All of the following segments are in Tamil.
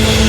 Thank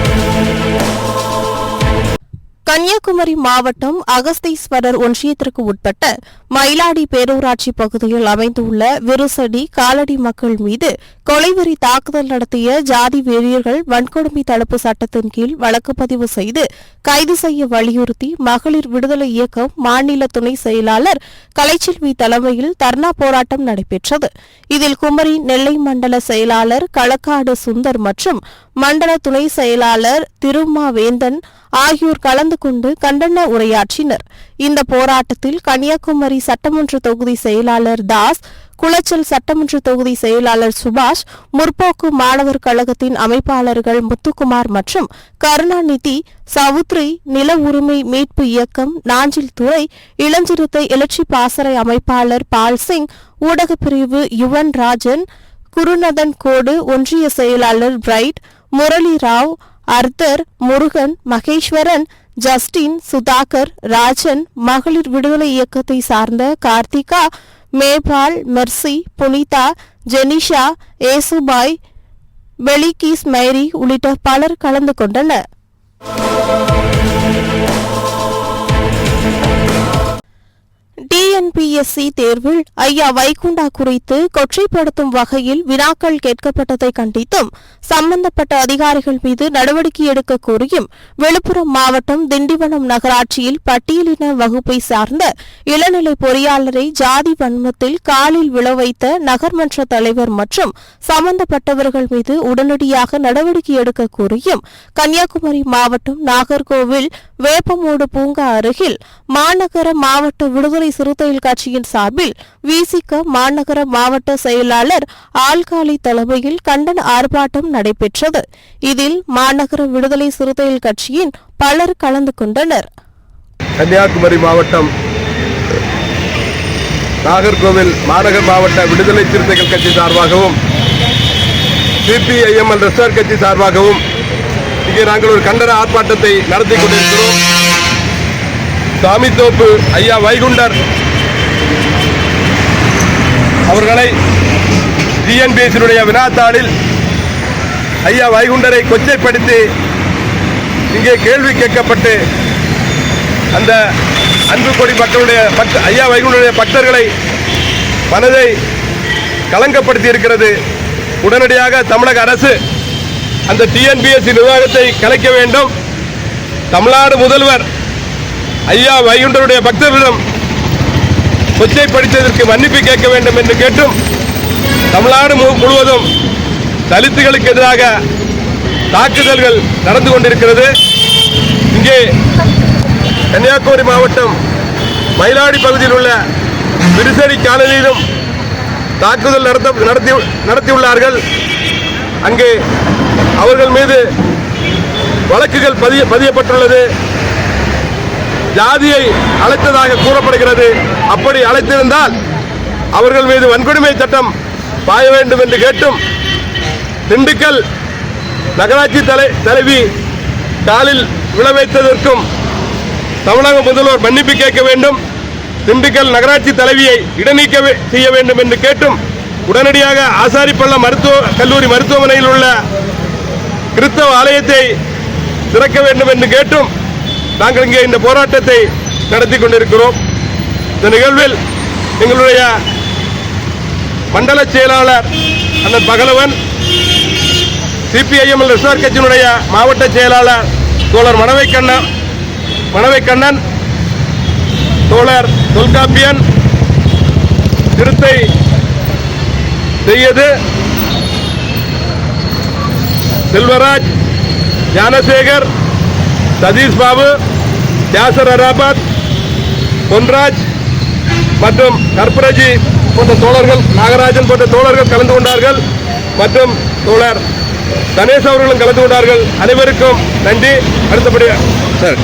கன்னியாகுமரி மாவட்டம் அகஸ்தீஸ்வரர் ஒன்றியத்திற்கு உட்பட்ட மயிலாடி பேரூராட்சி பகுதியில் அமைந்துள்ள விருசடி காலடி மக்கள் மீது கொலைவெறி தாக்குதல் நடத்திய ஜாதி வெறியர்கள் வன்கொடுமை தடுப்பு சட்டத்தின் கீழ் வழக்கு பதிவு செய்து கைது செய்ய வலியுறுத்தி மகளிர் விடுதலை இயக்கம் மாநில துணை செயலாளர் கலைச்செல்வி தலைமையில் தர்ணா போராட்டம் நடைபெற்றது. இதில் குமரி நெல்லை மண்டல செயலாளர் களக்காடு சுந்தர் மற்றும் மண்டல துணை செயலாளர் திருமாவேந்தன் ஆகியோர் கலந்து கொண்டு கண்டன உரையாற்றினர். இந்த போராட்டத்தில் கன்னியாகுமரி சட்டமன்ற தொகுதி செயலாளர் தாஸ் குளச்சல் சட்டமன்ற தொகுதி செயலாளர் சுபாஷ் முற்போக்கு மாணவர் கழகத்தின் அமைப்பாளர்கள் முத்துக்குமார் மற்றும் கருணாநிதி சவுத்ரி நில உரிமை மீட்பு இயக்கம் நாஞ்சில் துறை இளஞ்சிறுத்தை எழுச்சி பாசறை அமைப்பாளர் பால் சிங் ஊடக பிரிவு யுவன் ராஜன் குருநதன் கோடு ஒன்றிய செயலாளர் Bright Murali Rao Arthur Murugan Maheswaran Justin Sudhakar Rajan மகளிர் விடுதலை இயக்கத்தை சார்ந்த Karthika Mabel Mercy Punitha Jenisha Yesubai Felix Mary உள்ளிட்ட பலர் கலந்து கொண்டனர். டிஎன்பிஎஸ்சி தேர்வில் ஐயா வைகுண்டா குறித்து கொச்சைப்படுத்தும் வகையில் வினாக்கள் கேட்கப்பட்டதை கண்டித்தும் சம்பந்தப்பட்ட அதிகாரிகள் மீது நடவடிக்கை எடுக்க கோரியும் விழுப்புரம் மாவட்டம் திண்டிவனம் நகராட்சியில் பட்டியலின வகுப்பை சார்ந்த இளநிலை பொறியாளரை ஜாதி வன்மத்தில் காலில் விழ வைத்த நகர்மன்ற தலைவர் மற்றும் சம்பந்தப்பட்டவர்கள் மீது உடனடியாக நடவடிக்கை எடுக்க கோரியும் கன்னியாகுமரி மாவட்டம் நாகர்கோவில் வேப்பமூடு பூங்கா அருகில் மாநகர மாவட்ட விடுதலை சிறுத்தைகள் கட்சியின் சார்பில் விசிக மாநகர மாவட்ட செயலாளர் ஆல்காலி தலைமையில் கண்டன ஆர்ப்பாட்டம் நடைபெற்றது. இதில் மாநகர விடுதலை சிறுத்தைகள் கட்சியின் பலர் கலந்து கொண்டனர். கன்னியாகுமரி மாவட்டம் நாகர்கோவில் மாநகர் மாவட்ட விடுதலை சிறுத்தைகள் கட்சி சார்பாகவும் சிபிஐஎம்எல் ரிசர்வ் கட்சி சார்பாகவும் இங்கே நாங்கள் ஒரு கண்டன ஆர்ப்பாட்டத்தை நடத்தி கொண்டிருக்கிறோம். சாமித்தோப்பு ஐயா வைகுண்டர் அவர்களை டிஎன்பிஎஸ்சினுடைய வினாத்தாளில் ஐயா வைகுண்டரை கொச்சைப்படுத்தி இங்கே கேள்வி கேட்கப்பட்டு அந்த அன்பு கொடி மக்களுடைய பக்த ஐயா வைகுண்டருடைய பக்தர்களை மனதை கலங்கப்படுத்தி இருக்கிறது உடனடியாக தமிழக அரசு அந்த டிஎன்பிஎஸ்சி நிர்வாகத்தை கலைக்க வேண்டும். தமிழ்நாடு முதல்வர் ஐயா வைகுண்டருடைய பக்தர்களிடம் கொச்சைப்படுத்தியதற்கு மன்னிப்பு கேட்க வேண்டும் என்று கேட்டும் தமிழ்நாடு முழுவதும் தலித்துகளுக்கு எதிராக தாக்குதல்கள் நடந்து கொண்டிருக்கிறது. இங்கே கன்னியாகுமரி மாவட்டம் மயிலாடி பகுதியில் உள்ள விரிசடி காலனியிலும் தாக்குதல் நடத்த நடத்தி நடத்தியுள்ளார்கள். அங்கே அவர்கள் மீது வழக்குகள் பதிய பதியப்பட்டுள்ளது. ஜாதியை அழைத்ததாக கூறப்படுகிறது. அப்படி அழைத்திருந்தால் அவர்கள் மீது வன்கொடுமை சட்டம் பாய வேண்டும் என்று கேட்டும். திண்டுக்கல் நகராட்சி தலை தலைவி காலில் விழ வைத்ததற்கும் தமிழக முதல்வர் மன்னிப்பு கேட்க வேண்டும். திண்டுக்கல் நகராட்சி தலைவியை இடநீக்க செய்ய வேண்டும் என்று கேட்டும். உடனடியாக ஆசாரிப்பள்ளம் மருத்துவ கல்லூரி மருத்துவமனையில் உள்ள கிறிஸ்தவ ஆலயத்தை திறக்க வேண்டும் என்று கேட்டும். நாங்கள் இங்கே இந்த போராட்டத்தை நடத்தி கொண்டிருக்கிறோம். இந்த நிகழ்வில் எங்களுடைய மண்டல செயலாளர் அண்ணன் பகலவன் சிபிஐஎம் ரிசர்வ் கட்சியினுடைய மாவட்ட செயலாளர் தோழர் மணவை கண்ணன் மணவை கண்ணன் தோழர் தொல்காப்பியன் திருத்தை செய்யது செல்வராஜ் ஞானசேகர் சதீஷ் பாபு யாசர் அராபாத் பொன்ராஜ் மற்றும் கற்பரஜி போன்ற தோழர்கள் நாகராஜன் போன்ற தோழர்கள் கலந்து கொண்டார்கள். மற்றும் தோழர் கணேஷ் அவர்களும் கலந்து கொண்டார்கள். அனைவருக்கும் நன்றி. அடுத்தபடியாக சார்.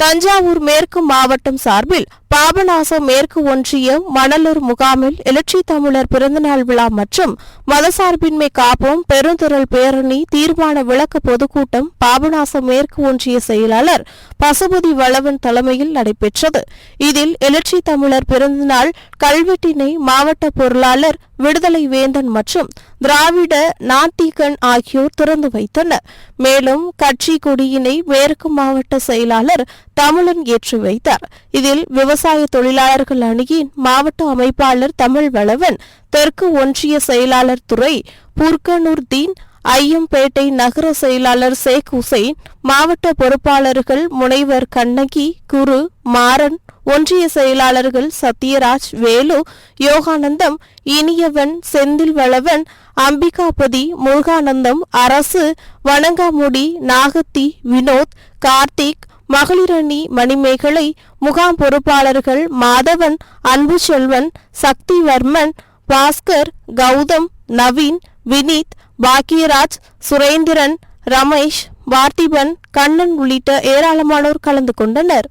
தஞ்சாவூர் மேற்கு மாவட்டம் சார்பில் பாபநாசம் மேற்கு ஒன்றியம் மணலூர் முகாமில் எழுச்சி தமிழர் பிறந்தநாள் விழா மற்றும் மதசார்பின்மை காப்போம் பெருந்திரள் பேரணி தீர்மான விளக்க பொதுக்கூட்டம் பாபநாசம் மேற்கு ஒன்றிய செயலாளர் பசுபதி வளவன் தலைமையில் நடைபெற்றது. இதில் எழுச்சி தமிழர் பிறந்தநாள் கல்வெட்டினை மாவட்ட பொருளாளர் விடுதலை வேந்தன் மற்றும் திராவிட நாட்டிகன் ஆகியோர் திறந்து வைத்தனர். மேலும் கட்சி கொடியினை மேற்கு மாவட்ட செயலாளர் தமிழன் ஏற்றி வைத்தார். இதில் விவசாய விவசாய தொழிலாளர்கள் அணியின் மாவட்ட அமைப்பாளர் தமிழ் வளவன் தெற்கு ஒன்றிய செயலாளர் துறை புர்கனூர் தீன் ஐயம்பேட்டை நகர செயலாளர் ஷேக் ஹுசைன் மாவட்ட பொறுப்பாளர்கள் முனைவர் கண்ணகி குரு மாறன் ஒன்றிய செயலாளர்கள் சத்யராஜ் வேலு யோகானந்தம் இனியவன் செந்தில் வளவன் அம்பிகாபதி முருகானந்தம் அரசு வணங்காமுடி நாகத்தி வினோத் கார்த்திக் மகளிரணி மணிமேகலை முகாம் பொறுப்பாளர்கள் மாதவன் அன்புசெல்வன் சக்திவர்மன் பாஸ்கர் கௌதம் நவீன் வினீத் பாக்கியராஜ் சுரேந்திரன் ரமேஷ் பார்த்திபன் கண்ணன் உள்ளிட்ட ஏராளமானோர் கலந்து கொண்டனர்.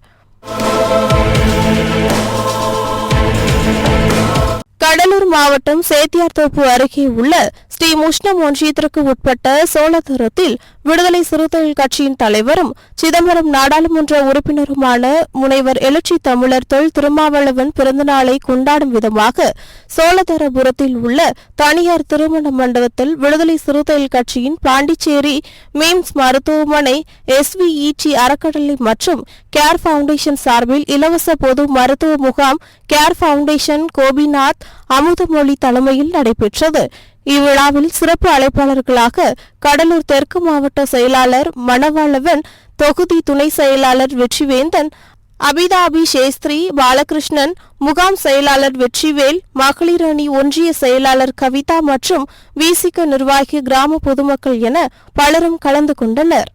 கடலூர் மாவட்டம் சேத்தியார்தோப்பு அருகே உள்ள ஸ்ரீ முஷ்ணம் ஒன்றியத்திற்கு உட்பட்ட சோழதுரத்தில் விடுதலை சிறுத்தைகள் கட்சியின் தலைவரும் சிதம்பரம் நாடாளுமன்ற உறுப்பினருமான முனைவர் எழுச்சி தமிழர் தொல் திருமாவளவன் பிறந்தநாளை கொண்டாடும் விதமாக சோழதரபுரத்தில் உள்ள தனியார் திருமண மண்டபத்தில் விடுதலை சிறுத்தைகள் கட்சியின் பாண்டிச்சேரி மீம்ஸ் மருத்துவமனை எஸ்விஇடி அறக்கட்டளை மற்றும் கேர் ஃபவுண்டேஷன் சார்பில் இலவச பொது மருத்துவ முகாம் கேர் ஃபவுண்டேஷன் கோபிநாத் அமுதமொழி தலைமையில் நடைபெற்றது. இவ்விழாவில் சிறப்பு அழைப்பாளர்களாக கடலூர் தெற்கு மாவட்ட செயலாளர் மணவாளவன் தொகுதி துணை செயலாளர் வெற்றிவேந்தன் அபிதாபி சேஸ்திரி பாலகிருஷ்ணன் முகாம் செயலாளர் வெற்றிவேல் மகளிர் அணி ஒன்றிய செயலாளர் கவிதா மற்றும் விசிக நிர்வாகி கிராம பொதுமக்கள் என பலரும் கலந்து கொண்டனர்.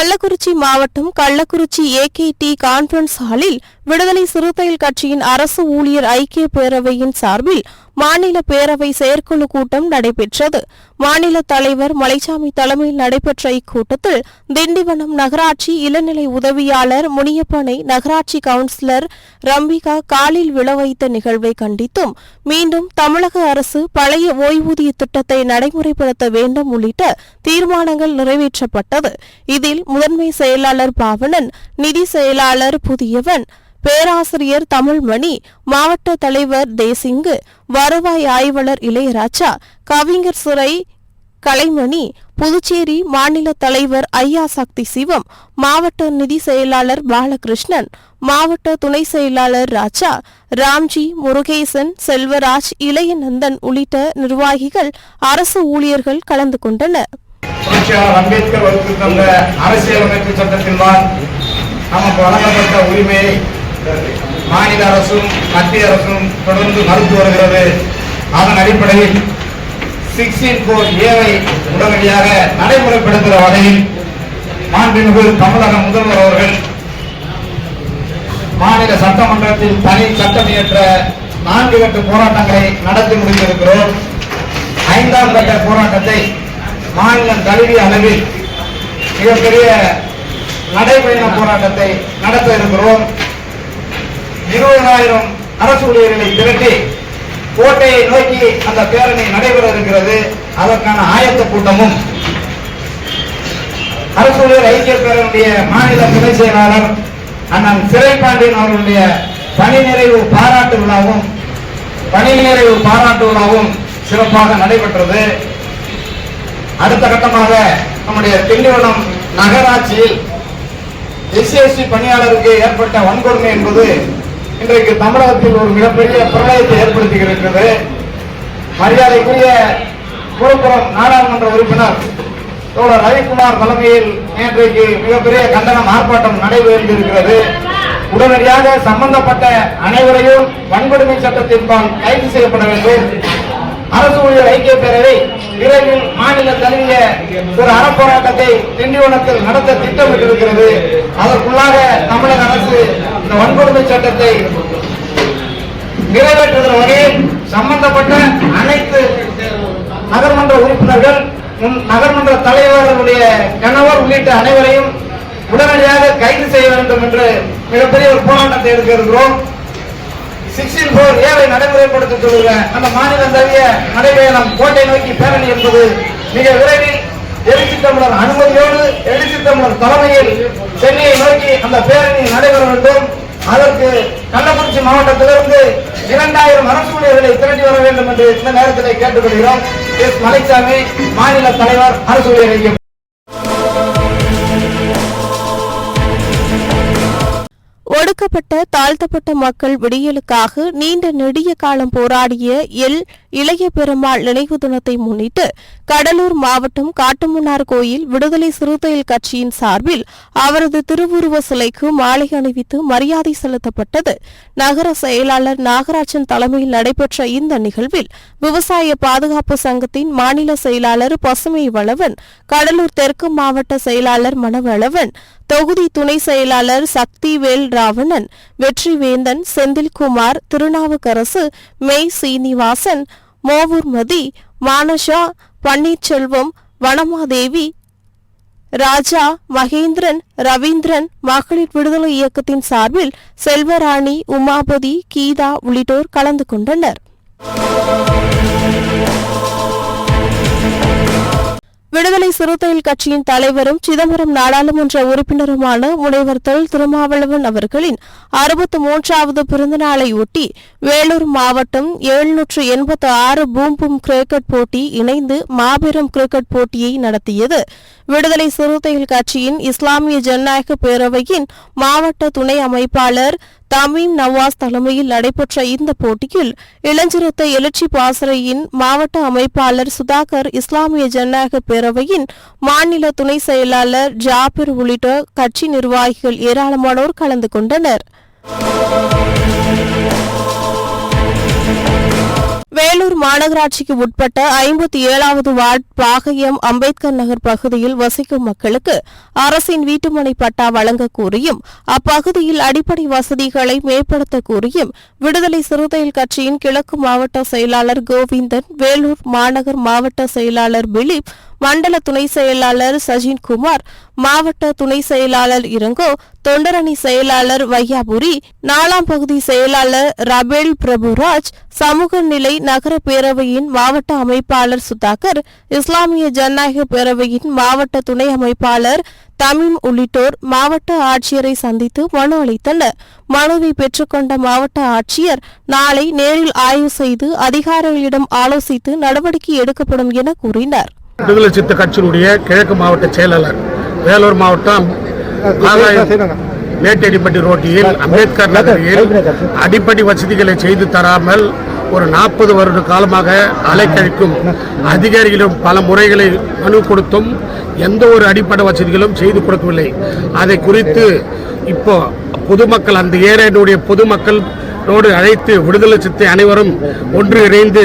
கள்ளக்குறிச்சி மாவட்டம் கள்ளக்குறிச்சி ஏகேடி கான்பரன்ஸ் ஹாலில் விடுதலை சிறுத்தைகள் கட்சியின் அரசு ஊழியர் ஐக்கிய பேரவையின் சார்பில் மாநில பேரவை செயற்குழு கூட்டம் நடைபெற்றது. மாநில தலைவர் மலைச்சாமி தலைமையில் நடைபெற்ற இக்கூட்டத்தில் திண்டிவனம் நகராட்சி இளநிலை உதவியாளர் முனியப்பனை நகராட்சி கவுன்சிலர் ரம்பிகா காலில் விழ வைத்த நிகழ்வை கண்டித்தும் மீண்டும் தமிழக அரசு பழைய ஓய்வூதிய திட்டத்தை நடைமுறைப்படுத்த வேண்டும் உள்ளிட்ட தீர்மானங்கள் நிறைவேற்றப்பட்டது. இதில் முதன்மை செயலாளர் பாவனன் நிதி செயலாளர் புதியவன் பேராசிரியர் தமிழ்மணி மாவட்ட தலைவர் தேசிங்கு வருவாய் ஆய்வாளர் இளையராஜா கவிஞர் சிறை கலைமணி புதுச்சேரி மாநில தலைவர் ஐயா சக்தி சிவம் மாவட்ட நிதி செயலாளர் பாலகிருஷ்ணன் மாவட்ட துணை செயலாளர் ராஜா ராம்ஜி முருகேசன் செல்வராஜ் இளையநந்தன் உள்ளிட்ட நிர்வாகிகள் அரசு ஊழியர்கள் கலந்து கொண்டனர். அம்பேத்கர் வகுத்து தந்த அரசியலமைப்பு சட்டத்தின்பால் நமக்கு வழங்கப்பட்ட உரிமையை மாநில அரசும் மத்திய அரசும் தொடர்ந்து மறுத்து வருகிறது. அதன் அடிப்படையில் சிக்ஸ்டீன் போர் ஏவை உடனடியாக நடைமுறைப்படுத்துகிற வகையில் மாண்புமிகு தமிழக முதல்வர் அவர்கள் மாநில சட்டமன்றத்தில் தனி சட்டம் இயற்ற நான்கு கட்ட போராட்டங்களை நடத்தி முடிந்திருக்கிறோம் ஐந்தாம் கட்ட போராட்டத்தை மாநிலம் தழுவிய அளவில் மிகப்பெரிய நடைபயண போராட்டத்தை நடத்த இருக்கிறோம். இருபதாயிரம் அரசு ஊழியர்களை திரட்டி கோட்டையை நோக்கி அந்த பேரணி நடைபெற இருக்கிறது. அதற்கான ஆயத்த கூட்டமும். அரசு ஊழியர் ஐக்கிய பேரனுடைய மாநில துணை செயலாளர் அண்ணன் சிறைப்பாண்டியன் அவர்களுடைய பணி நிறைவு பாராட்டு விழாவும் பணி நிறைவு பாராட்டு விழாவும் சிறப்பாக நடைபெற்றது. அடுத்த கட்டமாக நம்முடைய திண்டிவனம் நகராட்சியில் எஸ்சிஎஸ்டி பணியாளருக்கு ஏற்பட்ட வன்கொடுமை என்பது இன்றைக்கு தமிழகத்தில் ஒரு மிகப்பெரிய பிரளயத்தை ஏற்படுத்தி இருக்கிறது மரியாதைக்குரிய விழுப்புரம் நாடாளுமன்ற உறுப்பினர் தோழர் ரவிக்குமார் தலைமையில் நேற்றைக்கு மிகப்பெரிய கண்டனம் ஆர்ப்பாட்டம் நடைபெற்றிருக்கிறது உடனடியாக சம்பந்தப்பட்ட அனைவரையும் வன்கொடுமை சட்டத்தின்பால் கைது செய்யப்பட வேண்டும். அரசு ஊழியர் ஐக்கிய பேரவை விரைவில் மாநில தழுவிய ஒரு அறப்போராட்டத்தை திண்டிவனத்தில் நடத்த திட்டமிட்டிருக்கிறது. அதற்குள்ளாக தமிழக அரசு இந்த வன்கொடுமை சட்டத்தை நிறைவேற்றுகிற வகையில் சம்பந்தப்பட்ட அனைத்து நகர்மன்ற உறுப்பினர்கள் நகர்மன்ற தலைவர்களுடைய கணவர் உள்ளிட்ட அனைவரையும் உடனடியாக கைது செய்ய வேண்டும் என்று மிகப்பெரிய ஒரு போராட்டத்தை எடுக்க இருக்கிறோம் சிக்ஸ்டீன் போர் ஏவை நடைமுறைப்படுத்த சொல்லுங்க அந்த மாநிலம் தவிய நடைபயணம் கோட்டை நோக்கி பேரணி என்பது மிக விரைவில் எழுச்சி தமிழர் அனுமதியோடு எழுச்சி தமிழர் தலைமையில் சென்னையை நோக்கி அந்த பேரணி நடைபெற வேண்டும். அதற்கு கள்ளக்குறிச்சி மாவட்டத்திலிருந்து இரண்டாயிரம் அரசு ஊழியர்களை திரட்டி வர வேண்டும் என்று இந்த நேரத்தில் கேட்டுக்கொள்கிறோம். எஸ் மலைசாமி மாநில தலைவர் அரசு ஊழியர் ஒடுக்கப்பட்ட தாழ்த்தப்பட்ட மக்கள் விடியலுக்காக நீண்ட நெடிய காலம் போராடிய எல் இளைய பெருமாள் நினைவு தினத்தை முன்னிட்டு கடலூர் மாவட்டம் காட்டுமன்னார் கோயில் விடுதலை சிறுத்தைகள் கட்சியின் சார்பில் அவரது திருவுருவ சிலைக்கு மாலை அணிவித்து மரியாதை செலுத்தப்பட்டது. நகர செயலாளர் நாகராஜன் தலைமையில் நடைபெற்ற இந்த நிகழ்வில் விவசாய பாதுகாப்பு சங்கத்தின் மாநில செயலாளர் பசுமை வளவன் கடலூர் தெற்கு மாவட்ட செயலாளர் மணவளவன் தொகுதி துணை செயலாளர் சக்திவேல் ராவணன் வெற்றிவேந்தன் செந்தில்குமார் திருநாவுக்கரசு மெய் சீனிவாசன் மோவூர்மதி மானஷா பன்னீர்செல்வம் வனமாதேவி ராஜா மகேந்திரன் ரவீந்திரன் மகளிர் விடுதலை இயக்கத்தின் சார்பில் செல்வராணி உமாபதி கீதா உள்ளிட்டோர் கலந்து கொண்டனர். விடுதலை சிறுத்தைகள் கட்சியின் தலைவரும் சிதம்பரம் நாடாளுமன்ற உறுப்பினருமான முனைவர் தொல் திருமாவளவன் அவர்களின் அறுபத்து மூன்றாவது பிறந்தநாளை ஒட்டி வேலூர் மாவட்டம் எழுநூற்று எண்பத்து ஆறு பூம்பும் கிரிக்கெட் போட்டி இணைந்து மாபெரும் கிரிக்கெட் போட்டியை நடத்தியது. விடுதலை சிறுத்தைகள் கட்சியின் இஸ்லாமிய ஜனநாயக பேரவையின் மாவட்ட துணை அமைப்பாளர் தமீம் நவாஸ் தலைமையில் நடைபெற்ற இந்த போட்டியில் இளஞ்சிறுத்தை எழுச்சி பாசறையின் மாவட்ட அமைப்பாளர் சுதாகர் இஸ்லாமிய ஜனநாயக பேரவையின் மாநில துணை செயலாளர் ஜாபிர் உள்ளிட்ட கட்சி நிர்வாகிகள் ஏராளமானோர் கலந்து கொண்டனர். வேலூர் மாநகராட்சிக்கு உட்பட்ட ஐம்பத்தி ஏழாவது வார்டு பாகையம் அம்பேத்கர் நகர் பகுதியில் வசிக்கும் மக்களுக்கு அரசின் வீட்டுமனை பட்டா வழங்க கோரியும் அப்பகுதியில் அடிப்படை வசதிகளை மேம்படுத்த கோரியும் விடுதலை சிறுத்தைகள் கட்சியின் கிழக்கு மாவட்ட செயலாளர் கோவிந்தன் வேலூர் மாநகர் மாவட்ட செயலாளர் பிலிப் மண்டல துணை செயலாளர் சஜின் குமார் மாவட்ட துணை செயலாளர் இளங்கோ தொண்டரணி செயலாளர் வையாபுரி நாலாம் பகுதி செயலாளர் ரபேல் பிரபுராஜ் சமூக நிலை நகர பேரவையின் மாவட்ட அமைப்பாளர் சுதாகர் இஸ்லாமிய ஜனநாயக பேரவையின் மாவட்ட துணை அமைப்பாளர் தமிம் உள்ளிட்டோர் மாவட்ட ஆட்சியரை சந்தித்து மனு அளித்தனர். மனுவை பெற்றுக்கொண்ட மாவட்ட ஆட்சியர் நாளை நேரில் ஆய்வு செய்து அதிகாரிகளிடம் ஆலோசித்து நடவடிக்கை எடுக்கப்படும் என கூறினார். விடுதலை சித்த கட்சியினுடைய கிழக்கு மாவட்ட செயலாளர் வேலூர் மாவட்டம் மேட்டடிப்பட்டி ரோட்டில் அம்பேத்கர் நகரில் அடிப்படை வசதிகளை செய்து தராமல் ஒரு நாற்பது வருட காலமாக அலைக்கழிக்கும் அதிகாரிகளும் பல முறைகளை மனு கொடுத்தும் எந்த ஒரு அடிப்படை வசதிகளும் செய்து கொடுக்கவில்லை. அதை குறித்து இப்போ பொதுமக்கள் அந்த ஏரியாவுடைய பொதுமக்களோடு அழைத்து விடுதலை சித்தை அனைவரும் ஒன்று இணைந்து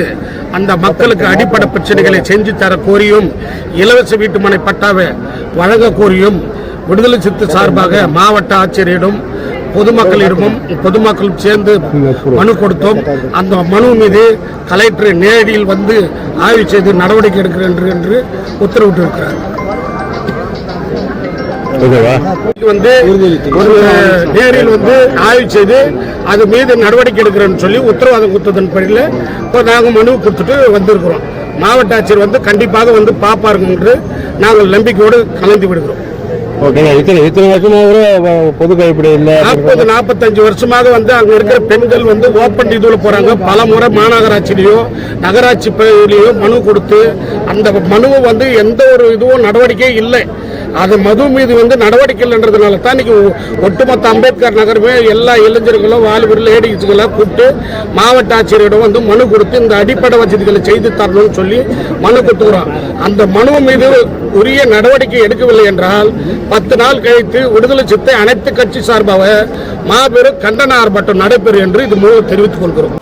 அந்த மக்களுக்கு அடிப்படை பிரச்சனைகளை செஞ்சு தர கோரியும் இலவச வீட்டுமனை பட்டாவை வழங்க கோரியும் விடுதலை சித்து சார்பாக மாவட்ட ஆட்சியரிடம் பொதுமக்களிடமும் பொதுமக்களும் சேர்ந்து மனு கொடுத்தோம். அந்த மனு மீது கலெக்டர் நேரடியில் வந்து ஆய்வு செய்து நடவடிக்கை எடுக்கிறேன் என்று உத்தரவிட்டிருக்கிறார். இது வந்து ஒரு நேரில் வந்து ஆய்வு செய்து அது மீது நடவடிக்கை எடுக்கிறேன்னு சொல்லி உத்தரவாதம் கொடுத்ததன் பேரில் இப்போ நாங்கள் மனு கொடுத்துட்டு வந்திருக்கிறோம். மாவட்ட ஆட்சியர் வந்து கண்டிப்பாக வந்து பார்ப்பாருங்க என்று நாங்கள் நம்பிக்கையோடு கலந்து விடுகிறோம். ஓகேங்க. இத்தனை இத்தனை வருஷமா கூட வ- பொது கைப்பிடி இல்லை? நாற்பது நாற்பத்தஞ்சு வருஷமாக வந்து அங்க இருக்கிற பெண்கள் வந்து ஓப்பன் இதுல போறாங்க. பல முறை மாநகராட்சியிலையோ நகராட்சி பகுதியிலையோ மனு கொடுத்து அந்த மனுவை வந்து எந்த ஒரு இதுவும் நடவடிக்கை இல்லை. அது மது மீது வந்து நடவடிக்கை இல்லைன்றதுனால தான் இன்னைக்கு ஒட்டுமொத்த அம்பேத்கர் நகரமே எல்லா இளைஞர்களும் வாலிபர் லேடிஸ்களை கூப்பிட்டு மாவட்ட ஆட்சியரிடம் வந்து மனு கொடுத்து இந்த அடிப்படை வசதிகளை செய்து தரணும்னு சொல்லி மனு கொடுத்துக்கிறோம் அந்த மனு மீது உரிய நடவடிக்கை எடுக்கவில்லை என்றால் பத்து நாள் கழித்து விடுதலை சித்தை அனைத்து கட்சி சார்பாக மாபெரும் கண்டன ஆர்ப்பாட்டம் நடைபெறும் என்று இது மூலம் தெரிவித்துக் கொள்கிறோம்.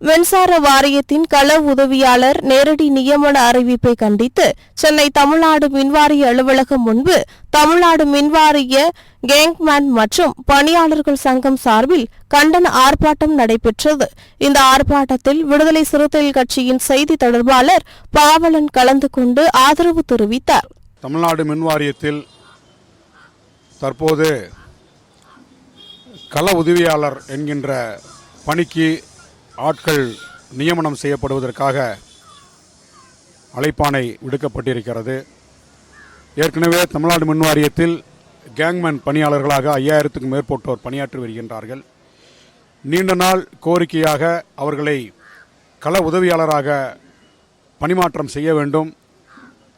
மின்சார வாரியத்தின் கள உதவியாளர் நேரடி நியமன அறிவிப்பை கண்டித்து சென்னை தமிழ்நாடு மின்வாரிய அலுவலகம் முன்பு தமிழ்நாடு மின்வாரிய கேங்மேன் மற்றும் பணியாளர்கள் சங்கம் சார்பில் கண்டன ஆர்ப்பாட்டம் நடைபெற்றது. இந்த ஆர்ப்பாட்டத்தில் விடுதலை சிறுத்தைகள் கட்சியின் செய்தி தொடர்பாளர் பாவலன் கலந்து கொண்டு ஆதரவு தெரிவித்தார். தமிழ்நாடு மின்வாரியத்தில் தற்போது கள உதவியாளர் என்கின்ற பணிக்கு ஆட்கள் நியமனம் செய்யப்படுவதற்காக அழைப்பானை விடுக்கப்பட்டிருக்கிறது. ஏற்கனவே தமிழ்நாடு மின் வாரியத்தில் கேங்மேன் பணியாளர்களாக ஐயாயிரத்துக்கும் மேற்பட்டோர் பணியாற்றி வருகின்றார்கள். நீண்ட நாள் கோரிக்கையாக அவர்களை கள உதவியாளராக பணிமாற்றம் செய்ய வேண்டும்.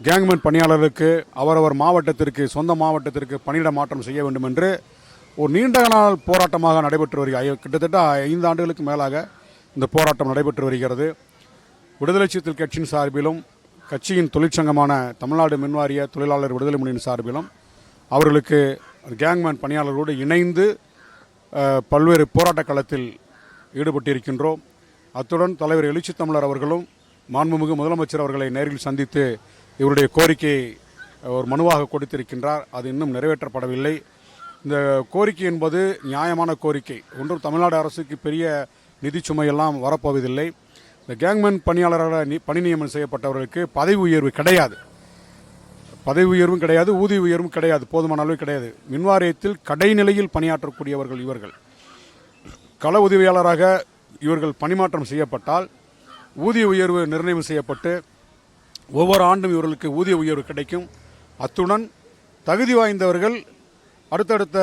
கேங்மேன் பணியாளருக்கு அவரவர் மாவட்டத்திற்கு சொந்த மாவட்டத்திற்கு பணியிட மாற்றம் செய்ய வேண்டும் என்று ஒரு நீண்ட நாள் போராட்டமாக நடைபெற்று வருகிறது கிட்டத்தட்ட ஐந்து ஆண்டுகளுக்கு மேலாக இந்த போராட்டம் நடைபெற்று வருகிறது. விடுதலை சிறுத்தைகள் கட்சியின் சார்பிலும் கட்சியின் தொழிற்சங்கமான தமிழ்நாடு மின்வாரிய தொழிலாளர் விடுதலை முன்னணி சார்பிலும் அவர்களுக்கு கேங்மேன் பணியாளர்களோடு இணைந்து பல்வேறு போராட்ட களத்தில் ஈடுபட்டிருக்கின்றோம். அத்துடன் தலைவர் எழுச்சி தமிழர் அவர்களும் மாண்புமிகு முதலமைச்சர் அவர்களை நேரில் சந்தித்து இவருடைய கோரிக்கையை ஒரு மனுவாக கொடுத்திருக்கின்றார். அது இன்னும் நிறைவேற்றப்படவில்லை. இந்த கோரிக்கை என்பது நியாயமான கோரிக்கை. ஒன்றும் தமிழ்நாடு அரசுக்கு பெரிய நிதி சுமையெல்லாம் வரப்போவதில்லை. இந்த கேங்மேன் பணியாளராக பணி நியமனம் செய்யப்பட்டவர்களுக்கு பதவி உயர்வு கிடையாது. பதவி உயர்வும் கிடையாது ஊதிய உயர்வும் கிடையாது போதுமான அளவு கிடையாது. மின்வாரியத்தில் கடைநிலையில் பணியாற்றக்கூடியவர்கள் இவர்கள். கள உதவியாளராக இவர்கள் பணிமாற்றம் செய்யப்பட்டால் ஊதிய உயர்வு நிர்ணயம் செய்யப்பட்டு ஒவ்வொரு ஆண்டும் இவர்களுக்கு ஊதிய உயர்வு கிடைக்கும். அத்துடன் தகுதி வாய்ந்தவர்கள் அடுத்தடுத்த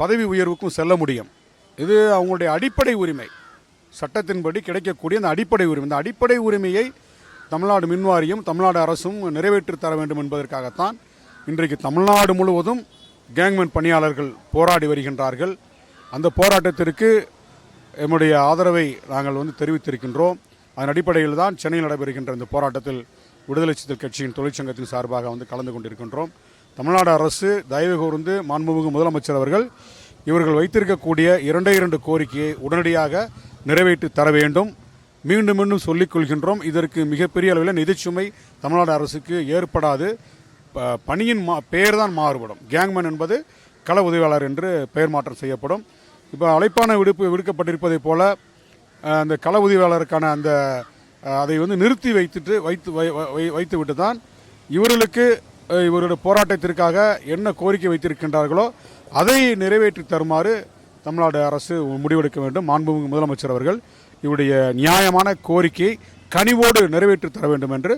பதவி உயர்வுக்கும் செல்ல முடியும். இது அவங்களுடைய அடிப்படை உரிமை. சட்டத்தின்படி கிடைக்கக்கூடிய அந்த அடிப்படை உரிமை. இந்த அடிப்படை உரிமையை தமிழ்நாடு மின்வாரியம் தமிழ்நாடு அரசும் நிறைவேற்றி தர வேண்டும் என்பதற்காகத்தான் இன்றைக்கு தமிழ்நாடு முழுவதும் கேங்மேன் பணியாளர்கள் போராடி வருகின்றார்கள். அந்த போராட்டத்திற்கு எம்முடைய ஆதரவை நாங்கள் வந்து தெரிவித்திருக்கின்றோம். அதன் அடிப்படையில் தான் சென்னையில் நடைபெறுகின்ற இந்த போராட்டத்தில் விடுதலை சித்தல் கட்சியின் தொழிற்சங்கத்தின் சார்பாக வந்து கலந்து கொண்டிருக்கின்றோம். தமிழ்நாடு அரசு தயவு கூர்ந்து மாண்புமிகு முதலமைச்சர் அவர்கள் இவர்கள் வைத்திருக்கக்கூடிய இரண்டே இரண்டு கோரிக்கையை உடனடியாக நிறைவேற்றி தர வேண்டும். மீண்டும் மீண்டும் சொல்லிக் கொள்கின்றோம். இதற்கு மிகப்பெரிய அளவில் நிதிச்சுமை தமிழ்நாடு அரசுக்கு ஏற்படாது. ப- பணியின் மா பெயர் தான் மாறுபடும். கேங்மேன் என்பது கள உதவியாளர் என்று பெயர் மாற்றம் செய்யப்படும். இப்போ அழைப்பான விடுப்பு விடுக்கப்பட்டிருப்பதைப் போல அந்த கள உதவியாளருக்கான அந்த அதை வந்து நிறுத்தி வைத்துட்டு வைத்து வை- வை- வைத்து விட்டு தான் இவர்களுக்கு இவருடைய போராட்டத்திற்காக என்ன கோரிக்கை வைத்திருக்கின்றார்களோ அதை நிறைவேற்றி தருமாறு தமிழ்நாடு அரசு முடிவெடுக்க வேண்டும். மாண்புமிகு முதலமைச்சர் அவர்கள் இவருடைய நியாயமான கோரிக்கையை கனிவோடு நிறைவேற்றி தர வேண்டும் என்று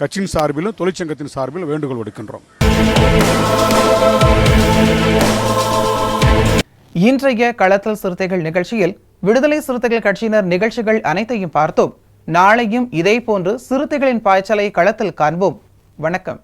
கட்சியின் சார்பிலும் தொழிற்சங்கத்தின் சார்பில் வேண்டுகோள் விடுக்கின்றோம். இன்றைய களத்தல் சிறுத்தைகள் நிகழ்ச்சியில் விடுதலை சிறுத்தைகள் கட்சியினர் நிகழ்ச்சிகள் அனைத்தையும் பார்த்தோம். நாளையும் இதேபோன்று சிறுத்தைகளின் பாய்ச்சலை களத்தில் காண்போம். வணக்கம்.